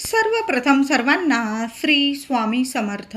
सर्वप्रथम सर्वांना श्री स्वामी समर्थ.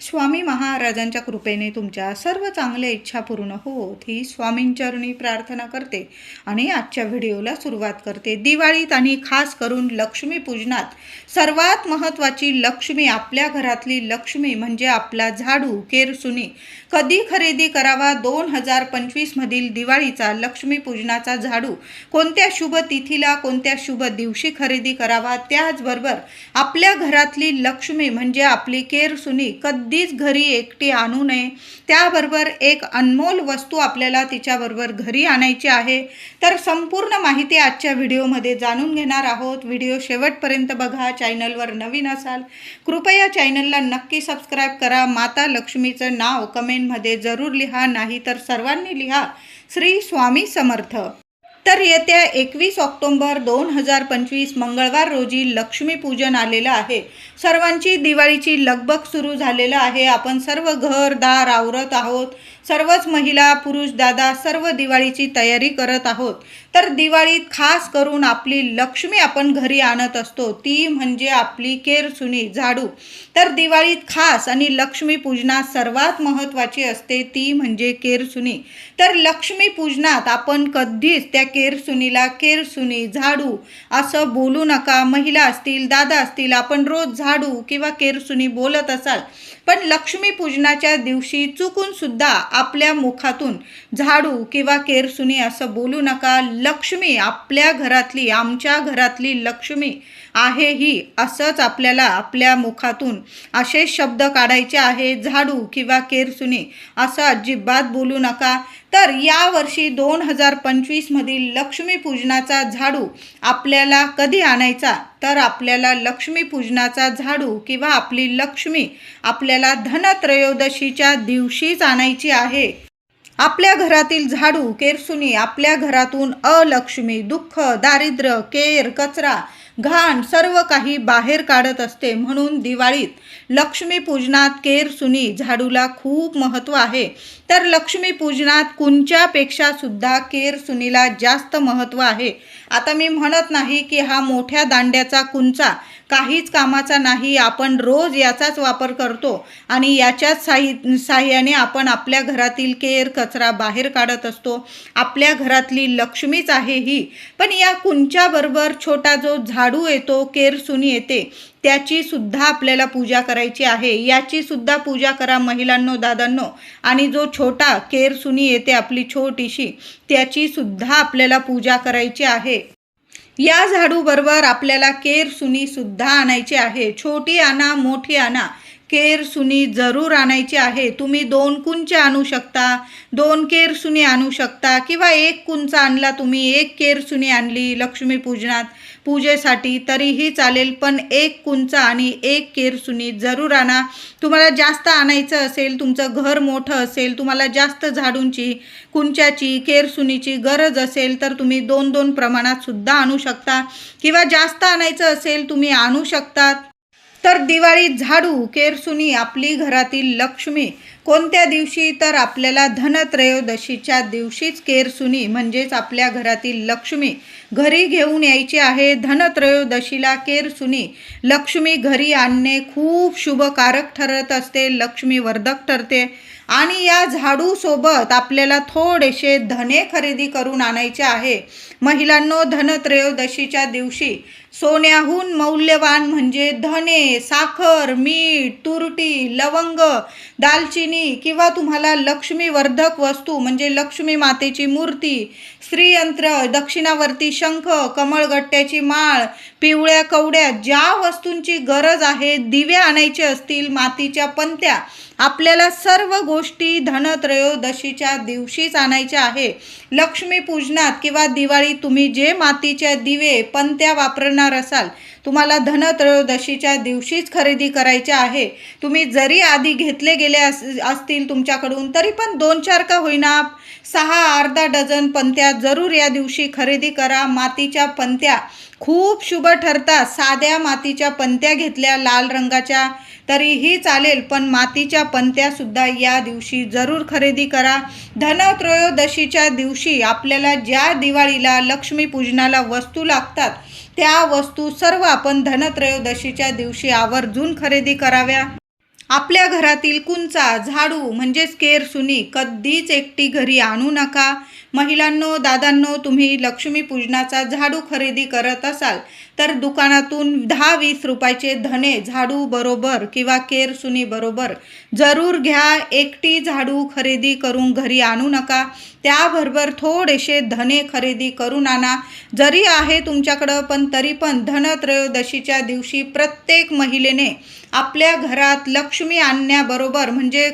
स्वामी महाराजांच्या कृपेने तुमच्या सर्व चांगल्या इच्छा पूर्ण होत ही स्वामींचरणी प्रार्थना करते आणि आजच्या व्हिडिओला सुरुवात करते. दिवाळीत आणि खास करून लक्ष्मी पूजनात सर्वात महत्त्वाची लक्ष्मी आपल्या घरातली लक्ष्मी म्हणजे आपला झाडू केरसुनी कधी खरेदी करावा? दोन हजार पंचवीसमधील दिवाळीचा लक्ष्मी पूजनाचा झाडू कोणत्या शुभ तिथीला कोणत्या शुभ दिवशी खरेदी करावा? त्याचबरोबर आपल्या घरातली लक्ष्मी म्हणजे आपली केरसुनी कधीच घरी एकटी आणू नये. त्याबरोबर एक अनमोल वस्तू आपल्याला तिच्याबरोबर घरी आणायची आहे. तर संपूर्ण माहिती आजच्या व्हिडिओमध्ये जाणून घेणार आहोत. व्हिडिओ शेवटपर्यंत बघा चॅनलवर नवीन असाल कृपया चॅनलला नक्की सबस्क्राईब करा. माता लक्ष्मीचं नाव कमेंटमध्ये जरूर लिहा नाही तर सर्वांनी लिहा श्री स्वामी समर्थ. तर येत्या एकवीस ऑक्टोंबर दोन हजार पंचवीस मंगळवार रोजी लक्ष्मीपूजन आलेलं आहे. सर्वांची दिवाळीची लगबग सुरू झालेलं आहे. आपण सर्व घर दार आवरत आहोत. सर्वच महिला पुरुष दादा सर्व दिवाळीची तयारी करत आहोत. तर दिवाळीत खास करून आपली लक्ष्मी आपण घरी आणत असतो. ती म्हणजे आपली केरसुनी झाडू. तर दिवाळीत खास आणि लक्ष्मीपूजनात सर्वात महत्त्वाची असते. ती म्हणजे केरसुनी तर लक्ष्मी पूजनात आपण कधीच त्या केरसुनीला केरसुनी झाडू असं बोलू नका. महिला असतील दादा असतील आपण रोज झाडू किंवा केरसुनी बोलत असाल. पण लक्ष्मीपूजनाच्या दिवशी चुकूनसुद्धा आपल्या मुखातून झाडू किंवा केरसुनी असं बोलू नका. लक्ष्मी आपल्या घरातली आमच्या घरातली लक्ष्मी आहे ही असंच आपल्याला आपल्या मुखातून असे शब्द काढायचे आहे झाडू किंवा केरसुनी असं अजिबात बोलू नका. तर यावर्षी दोन हजार पंचवीसमधील लक्ष्मीपूजनाचा झाडू आपल्याला कधी आणायचा? तर आपल्याला लक्ष्मीपूजनाचा झाडू किंवा आपली लक्ष्मी आपल्याला धनत्रयोदशीच्या दिवशीच आणायची आहे. आपल्या घरातील झाडू केरसुनी आपल्या घरातून अलक्ष्मी दुःख दारिद्र्य केर कचरा घाण सर्व काही बाहेर काढत असते म्हणून दिवाळीत लक्ष्मीपूजनात केरसुनी झाडूला खूप महत्त्व आहे. तर लक्ष्मीपूजनात कुंच्यापेक्षा सुद्धा केरसुनीला जास्त महत्त्व आहे. आता मी म्हणत नाही की हा मोठ्या दांड्याचा कुंचा काहीच कामाचा नाही आपण रोज याचाच वापर करतो आणि याच्याच साही साह्याने आपण आपल्या घरातील केर कचरा बाहेर काढत असतो. आपल्या घरातली लक्ष्मीच आहे ही. पण या कुंच्याबरोबर छोटा जो झाडू येतो केरसुनी येते त्याची सुद्धा आपल्याला पूजा करायची आहे. याची सुद्धा पूजा करा महिलांनो दादांनो. आणि जो छोटा केरसुनी येते आपली छोटीशी त्याची सुद्धा आपल्याला पूजा करायची आहे. या झाडूबरोबर आपल्याला केर सुनी सुद्धा आणायची आहे. छोटी आणा मोठी आणा. केर सुनी जरूर आणायची आहे. तुम्ही दोन कुंच आणू शकता दोन केर सुनी आणू शकता किंवा एक कुंच आणला तुम्ही एक केर सुनी आणली लक्ष्मी पूजनात. पूजेसाठी तरीही चालेल पण एक कुंच आणि एक केरसुनी जरूर आणा. तुम्हाला जास्त आणायचं असेल तुमचं घर मोठं असेल तुम्हाला जास्त झाडूंची कुंच्याची केरसुनीची गरज असेल तर तुम्ही दोन दोन प्रमाणात सुद्धा आणू शकता. किंवा जास्त आणायचं असेल तुम्ही आणू शकतात. तर दिवाळीत झाडू केरसुनी आपली घरातील लक्ष्मी. कोणत्या दिवशी? तर आपल्याला धनत्रयोदशीच्या दिवशीच केरसुनी म्हणजेच आपल्या घरातील लक्ष्मी. घरी घेऊन यायची आहे धनत्रयोदशीला केरसुनी. लक्ष्मी घरी आणणे खूप शुभकारक ठरत असते लक्ष्मी वर्धक ठरते. आणि या झाडूसोबत आपल्याला थोडेसे धने खरेदी करून आणायचे आहे. महिलांनो धनत्रयोदशीच्या दिवशी सोन्याहून मौल्यवान म्हणजे धने साखर मीठ तुरटी लवंग दालचिनी किंवा तुम्हाला लक्ष्मीवर्धक वस्तू म्हणजे लक्ष्मी मातेची मूर्ती श्रीयंत्र दक्षिणावर्ती शंख कमळगट्ट्याची माळ पिवळ्या कवड्या ज्या वस्तूंची गरज आहे दिवे आणायचे असतील मातीच्या पंत्या आपल्याला सर्व गोष्टी धनत्रयोदशीच्या दिवशीच आणायच्या आहे. लक्ष्मीपूजनात किंवा दिवाळी तुम्ही जे मातीच्या दिवे पंत्या वापरणार असाल तुम्हाला धनत्रयोदशीच्या दिवशीच खरेदी करायची आहे. तुम्ही जरी आधी घेतले गेले अस असतील तुमच्याकडून तरी पण दोन चार का होईना सहा अर्धा डझन पंत्या जरूर या दिवशी खरेदी करा. मातीच्या पंत्या खूप शुभ ठरतात. साध्या मातीच्या पंत्या घेतल्या लाल रंगाच्या तरीही चालेल पण मातीच्या पंत्यासुद्धा या दिवशी जरूर खरेदी करा. धनत्रयोदशीच्या दिवशी आपल्याला ज्या दिवाळीला लक्ष्मीपूजनाला वस्तू लागतात त्या वस्तू सर्व आपण धनत्रयोदशीच्या दिवशी आवर्जून खरेदी कराव्या. आपल्या घरातील कुंचा झाडू म्हणजेच केर सुनी कधीच एकटी घरी आणू नका. महिलांनो दादांनो तुम्ही लक्ष्मी पूजनाचा झाडू खरेदी करत असाल तर दुकानातून दहा वीस रुपयाचे धने झाडू बरोबर किंवा केरसुनी बरोबर जरूर घ्या. एकटी झाडू खरेदी करून घरी आणू नका. त्याबरोबर थोडेसे धने खरेदी करून आणा. जरी आहे तुमच्याकडं पण तरी पण धनत्रयोदशीच्या दिवशी प्रत्येक महिलेने आपल्या घरात लक्ष्मी आणण्याबरोबर म्हणजे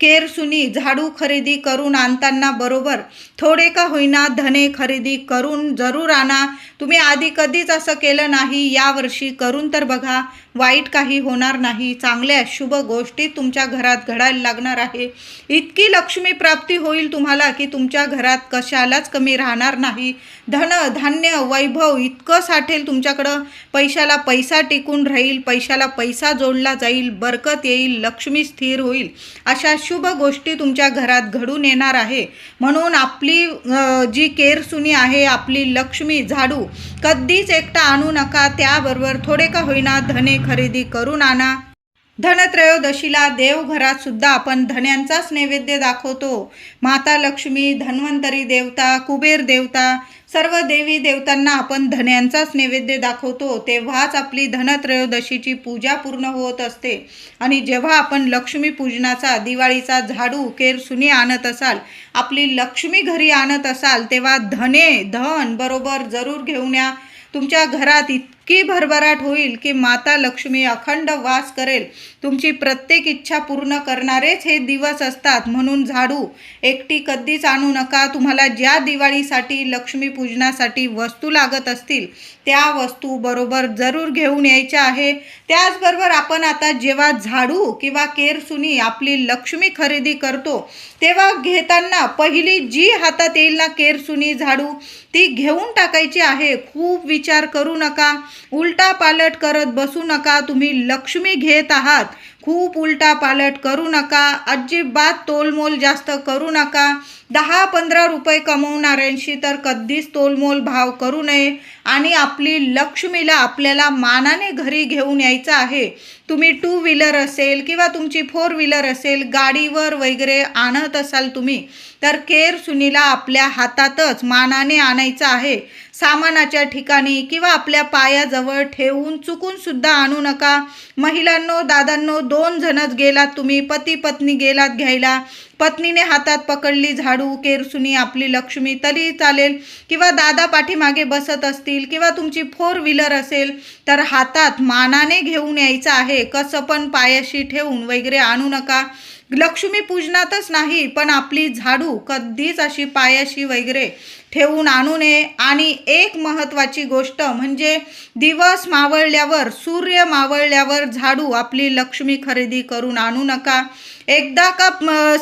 केरसुनी झाडू खरेदी करून आणताना बरोबर थो थोडे का होईना धने खरेदी करून जरूर आणा. तुम्ही आधी कधीच असं केलं नाही यावर्षी करून तर बघा. वाईट काही होणार नाही. चांगल्या शुभ गोष्टी तुमच्या घरात घडायला लागणार आहे. इतकी लक्ष्मी प्राप्ती होईल तुम्हाला की तुमच्या घरात कशालाच कमी राहणार नाही. धन धान्य वैभव इतकं साठेल तुमच्याकडं. पैशाला पैसा टिकून राहील पैशाला पैसा जोडला जाईल बरकत येईल लक्ष्मी स्थिर होईल. अशा शुभ गोष्टी तुमच्या घरात घडून येणार आहे. म्हणून आपली अ, जी केरसुनी आहे आपली लक्ष्मी झाडू कधीच एकटा आणू नका त्याबरोबर थोडे का होईना धने खरेदी करून आणा धनत्रयोदशीला देवघरात सुद्धा आपण धन्यांचाच नैवेद्य दाखवतो. माता लक्ष्मी धन्वंतरी देवता कुबेर देवता सर्व देवी देवतांना आपण धन्यांचाच नैवेद्य दाखवतो. तेव्हाच आपली धनत्रयोदशीची पूजा पूर्ण होत असते. आणि जेव्हा आपण लक्ष्मी पूजनाचा दिवाळीचा झाडू केर सुनी आणत असाल आपली लक्ष्मी घरी आणत असाल तेव्हा धने धन बरोबर जरूर घेऊन या. तुमच्या घरात की भरभराट होईल की माता लक्ष्मी अखंड वास करेल. तुमची प्रत्येक इच्छा पूर्ण करणारेच हे दिवस असतात. म्हणून झाडू एकटी कधीच आणू नका. तुम्हाला ज्या दिवाळीसाठी लक्ष्मीपूजनासाठी वस्तू लागत असतील त्या वस्तू बरोबर जरूर घेऊन यायच्या आहे. त्याचबरोबर आपण आता जेव्हा झाडू किंवा केरसुनी आपली लक्ष्मी खरेदी करतो तेव्हा घेताना पहिली जी हातात येईल ना केरसुनी झाडू ती घेऊन टाकायची आहे. खूप विचार करू नका. उलटा पालट करत बसू नका तुम्ही लक्ष्मी घेत आहात. खूप उलटा पालट करू नका. अजिबात तोलमोल जास्त करू नका. दहा पंधरा रुपये कमवणाऱ्यांशी तर कधीच तोलमोल भाव करू नये. आणि आपली लक्ष्मीला आपल्याला मानाने घरी घेऊन यायचं आहे. तुम्ही टू व्हीलर असेल किंवा तुमची फोर व्हीलर असेल गाडीवर वगैरे आणत असाल तुम्ही तर केर सुनीला आपल्या हातातच मानाने आणायचं आहे. सामानाच्या ठिकाणी किंवा आपल्या पायाजवळ ठेवून चुकूनसुद्धा आणू नका. महिलांनो दादांनो दोन जणच गेलात तुम्ही पती पत्नी गेलात घ्यायला. पत्नीने हातात पकडली झाडू केरसुनी आपली लक्ष्मी तरी चालेल. किंवा दादा पाठीमागे बसत असतील किंवा तुमची फोर व्हीलर असेल तर हातात मानाने घेऊन यायचं आहे. कसं पण पायाशी ठेवून वगैरे आणू नका. लक्ष्मी पूजनातच नाही पण आपली झाडू कधीच अशी पायाशी वगैरे ठेवून आणू नये. आणि एक महत्त्वाची गोष्ट म्हणजे दिवस मावळल्यावर सूर्य मावळल्यावर झाडू आपली लक्ष्मी खरेदी करून आणू नका. एकदा का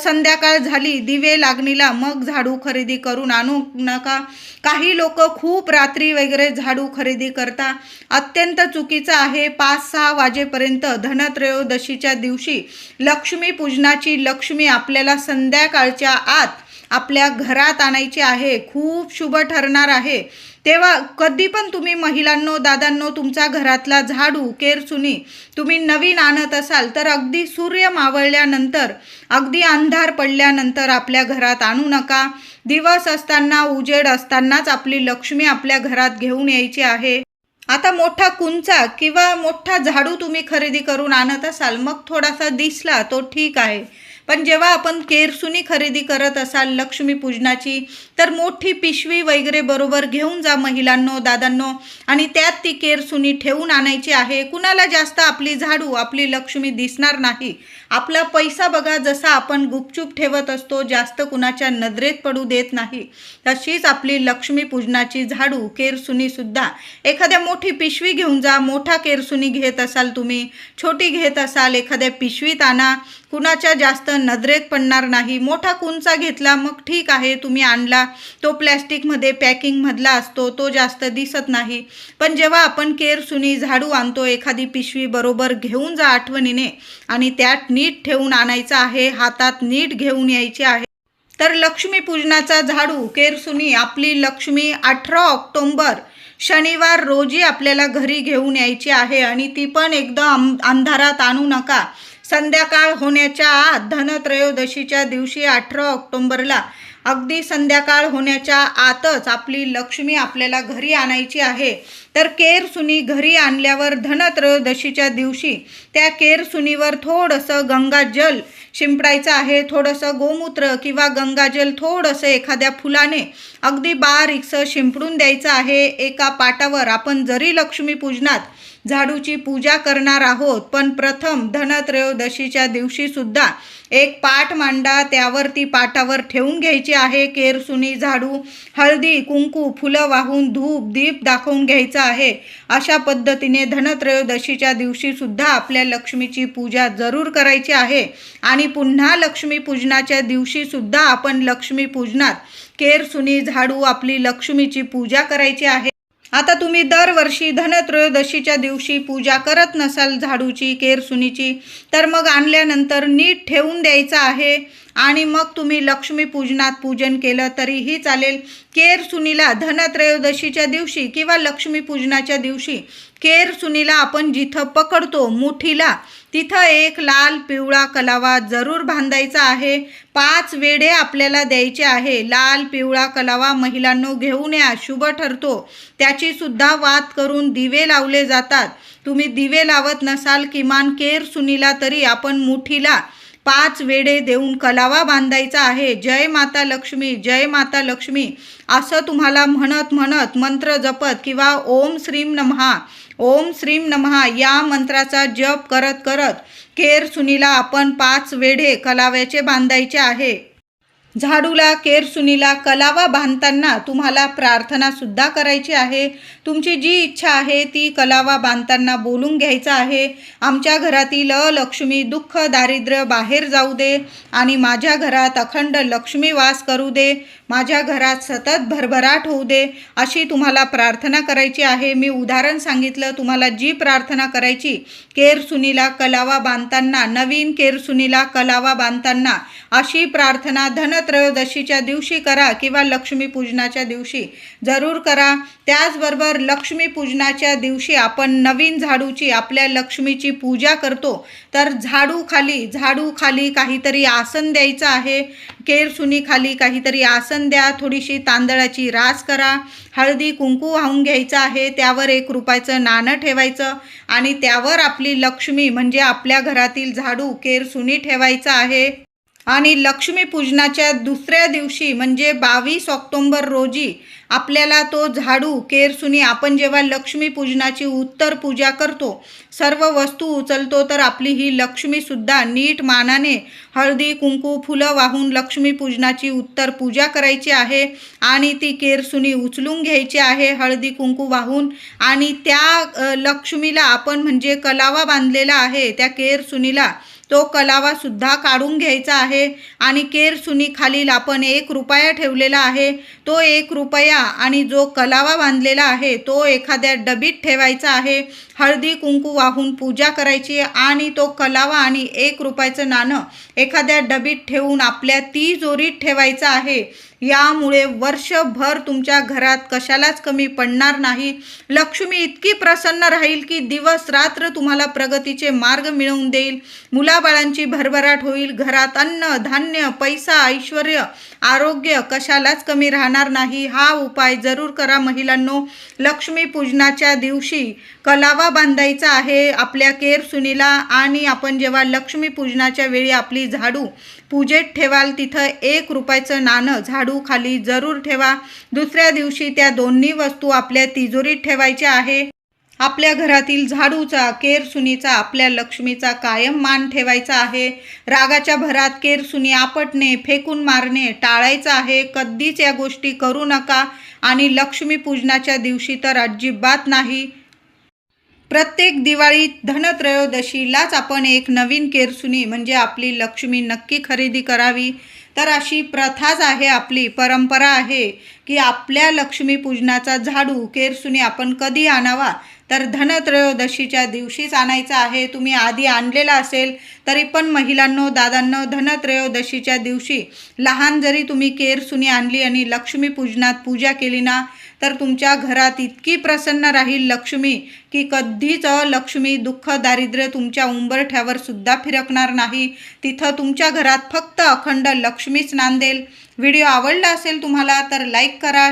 संध्याकाळ झाली दिवे लागणीला मग झाडू खरेदी करून आणू नका. काही लोक खूप रात्री वगैरे झाडू खरेदी करता. अत्यंत चुकीचं आहे. पाच सहा वाजेपर्यंत धनत्रयोदशीच्या दिवशी लक्ष्मी पूजनाची लक्ष्मी आपल्याला संध्याकाळच्या आत आपल्या घरात आणायची आहे. खूप शुभ ठरणार आहे. तेव्हा कधी पण तुम्ही महिलांनो दादांनो तुमचा घरातला झाडू केरसुनी तुम्ही नवीन आणत असाल तर अगदी सूर्य मावळल्यानंतर अगदी अंधार पडल्यानंतर आपल्या घरात आणू नका. दिवस असताना उजेड असतानाच आपली लक्ष्मी आपल्या घरात घेऊन यायची आहे. आता मोठा कुंचा किंवा मोठा झाडू तुम्ही खरेदी करून आणत असाल मग थोडासा दिसला तो ठीक आहे. पण जेव्हा आपण केरसुनी खरेदी करत असाल लक्ष्मी पूजनाची तर मोठी पिशवी वगैरे बरोबर घेऊन जा महिलांनो दादांनो. आणि त्यात ती केरसुनी ठेवून आणायची आहे. कुणाला जास्त आपली झाडू आपली लक्ष्मी दिसणार नाही. आपला पैसा बघा जसा आपण गुपचूप ठेवत असतो जास्त कुणाच्या नजरेत पडू देत नाही. तशीच आपली लक्ष्मी पूजनाची झाडू केरसुनीसुद्धा एखाद्या मोठी पिशवी घेऊन जा मोठा केरसुनी घेत असाल तुम्ही छोटी घेत असाल एखाद्या पिशवीत आणा. कुणाच्या जास्त नजरेत पडणार नाही. मोठा कुंचा घेतला मग ठीक आहे तुम्ही आणला. तो प्लॅस्टिकमध्ये पॅकिंगमधला असतो तो जास्त दिसत नाही. पण जेव्हा आपण केरसुनी झाडू आणतो एखादी पिशवी बरोबर घेऊन जा आठवणीने आणि त्यात नीट ठेवून आणायचं आहे हातात नीट घेऊन यायचे आहे. तर लक्ष्मीपूजनाचा झाडू केरसुनी आपली लक्ष्मी अठरा ऑक्टोंबर शनिवार रोजी आपल्याला घरी घेऊन यायची आहे आणि ती पण एकदम अंधारात आणू नका. संध्याकाळ होण्याच्या आत धनत्रयोदशीच्या दिवशी अठरा ऑक्टोंबरला अगदी संध्याकाळ होण्याच्या आतच आपली लक्ष्मी आपल्याला घरी आणायची आहे. तर केरसुनी घरी आणल्यावर धनत्रयोदशीच्या दिवशी त्या केरसुनीवर थोडंसं गंगाजल शिंपडायचं आहे. थोडंसं गोमूत्र किंवा गंगाजल थोडंसं एखाद्या फुलाने अगदी बारीकसं शिंपडून द्यायचं आहे. एका पाटावर आपण जरी लक्ष्मी पूजनात झाडूची पूजा करणार आहोत. पण प्रथम धनत्रयोदशीच्या दिवशीसुद्धा एक पाठ मांडा त्यावरती पाटावर ठेवून घ्यायची आहे. केरसुनी झाडू हळदी कुंकू फुलं वाहून धूप दीप दाखवून घ्यायचं आहे. अशा पद्धतीने धनत्रयोदशीच्या दिवशीसुद्धा आपल्या लक्ष्मीची पूजा जरूर करायची आहे. आणि पुन्हा लक्ष्मीपूजनाच्या दिवशीसुद्धा आपण लक्ष्मीपूजनात केरसुनी झाडू आपली लक्ष्मीची पूजा करायची आहे. आता तुम्ही दरवर्षी धनत्रयोदशीच्या दिवशी पूजा करत नसाल झाडूची केरसुनीची तर मग आणल्यानंतर नीट ठेवून द्यायचं आहे. आणि मग तुम्ही लक्ष्मी पूजनात पूजन केलं तरीही चालेल. केर सुनीला धनत्रयोदशीच्या दिवशी किंवा लक्ष्मी पूजनाच्या दिवशी केर सुनीला आपण जिथं पकडतो मुठीला तिथं एक लाल पिवळा कलावा जरूर बांधायचा आहे. पाच वेडे आपल्याला द्यायचे आहे. लाल पिवळा कलावा महिलांनो घेऊन या शुभ ठरतो. त्याची सुद्धा वात करून दिवे लावले जातात. तुम्ही दिवे लावत नसाल किमान केर सुनीला तरी आपण मुठीला पाच वेडे देऊन कलावा बांधायचा आहे. जय माता लक्ष्मी जय माता लक्ष्मी असं तुम्हाला म्हणत म्हणत मंत्र जपत किंवा ओम श्रीम नमहा ओम श्रीम नमहा या मंत्राचा जप करत करत केर सुनीला आपण पाच वेढे कलाव्याचे बांधायचे आहे. झाडूला केरसुनीला कलावा बांधताना तुम्हाला प्रार्थनासुद्धा करायची आहे. तुमची जी इच्छा आहे ती कलावा बांधताना बोलून घ्यायचं आहे. आमच्या घरातील लक्ष्मी दुःख दारिद्र्य बाहेर जाऊ दे आणि माझ्या घरात अखंड लक्ष्मी वास करू दे. माझ्या घरात सतत भरभराट होऊ दे अशी तुम्हाला प्रार्थना करायची आहे. मी उदाहरण सांगितलं तुम्हाला जी प्रार्थना करायची केरसुनीला कलावा बांधताना नवीन केरसुनीला कलावा बांधताना अशी प्रार्थना धनत्रयोदशीच्या दिवशी करा किंवा लक्ष्मीपूजनाच्या दिवशी जरूर करा. त्याचबरोबर लक्ष्मीपूजनाच्या दिवशी आपण नवीन झाडूची आपल्या लक्ष्मीची पूजा करतो. तर झाडू खाली झाडू खाली काहीतरी आसन द्यायचं आहे. केरसुनीखाली काहीतरी आसन द्या थोडीशी तांदळाची रास करा हळदी कुंकू वाहून घ्यायचं आहे त्यावर एक रुपयाचं नाणं ठेवायचं आणि त्यावर आपली लक्ष्मी म्हणजे आपल्या घरातील झाडू केरसुनी ठेवायचं आहे. आणि लक्ष्मीपूजनाच्या दुसऱ्या दिवशी म्हणजे बावीस ऑक्टोंबर रोजी आपल्याला तो झाडू केरसुनी आपण जेव्हा लक्ष्मीपूजनाची उत्तर पूजा करतो सर्व वस्तू उचलतो तर आपली ही लक्ष्मीसुद्धा नीट मानाने हळदी कुंकू फुलं वाहून लक्ष्मीपूजनाची उत्तर पूजा करायची आहे आणि ती केरसुनी उचलून घ्यायची आहे हळदी कुंकू वाहून. आणि त्या लक्ष्मीला आपण म्हणजे कलावा बांधलेला आहे त्या केरसुनीला तो कलावा सुद्धा काढून घ्यायचा आहे आणि केर सुनी खालील आपण एक रुपया ठेवलेला आहे. तो एक रुपया आणि जो कलावा बांधलेला आहे तो एखाद्या डबीत ठेवायचा आहे. हळदी कुंकू वाहून पूजा करायची आणि तो कलावा आणि एक रुपयाचं नाणं एखाद्या डबीत ठेवून आपल्या ती जोरीत ठेवायचं आहे. यामुळे वर्षभर तुमच्या घरात कशालाच कमी पडणार नाही. लक्ष्मी इतकी प्रसन्न राहील की दिवस रात्र तुम्हाला प्रगतीचे मार्ग मिळवून देईल. मुलाबाळांची भरभराट होईल. घरात अन्न धान्य पैसा ऐश्वर आरोग्य कशालाच कमी राहणार नाही. हा उपाय जरूर करा महिलांनो. लक्ष्मी पूजनाच्या दिवशी कलावा बांधायचा आहे आपल्या केर सुनीला आणि आपण जेव्हा लक्ष्मीपूजनाच्या वेळी आपली झाडू पूजेत ठेवाल तिथं एक रुपयाचं नाणं झाडू खाली जरूर ठेवा. दुसऱ्या दिवशी त्या दोन्ही वस्तू आपल्या तिजोरीत ठेवायच्या आहे. आपल्या घरातील झाडूचा केरसुनीचा आपल्या लक्ष्मीचा कायम मान ठेवायचा आहे. रागाच्या भरात केरसुनी आपटणे फेकून मारणे टाळायचं आहे. कधीच या गोष्टी करू नका. आणि लक्ष्मीपूजनाच्या दिवशी तर अजिबात नाही. प्रत्येक दिवाळीत धनत्रयोदशीलाच आपण एक नवीन केरसुनी म्हणजे आपली लक्ष्मी नक्की खरेदी करावी. तर अशी प्रथाच आहे आपली परंपरा आहे की आपल्या लक्ष्मीपूजनाचा झाडू केरसुनी आपण कधी आणावा? तर धनत्रयोदशीच्या दिवशीच आणायचा आहे. तुम्ही आधी आणलेला असेल तरी पण महिलांनो दादांनो धनत्रयोदशीच्या दिवशी लहान जरी तुम्ही केरसुनी आणली आणि लक्ष्मीपूजनात पूजा केली ना तर तुमच्या घरात इतकी प्रसन्न राहील लक्ष्मी की कधीच लक्ष्मी दुःख दारिद्र्य तुमच्या उंबरठ्यावर सुद्धा फिरकणार नाही. तिथं तुमच्या घरात फक्त अखंड लक्ष्मीच नांदेल व्हिडिओ आवडला असेल तुम्हाला तर लाईक करा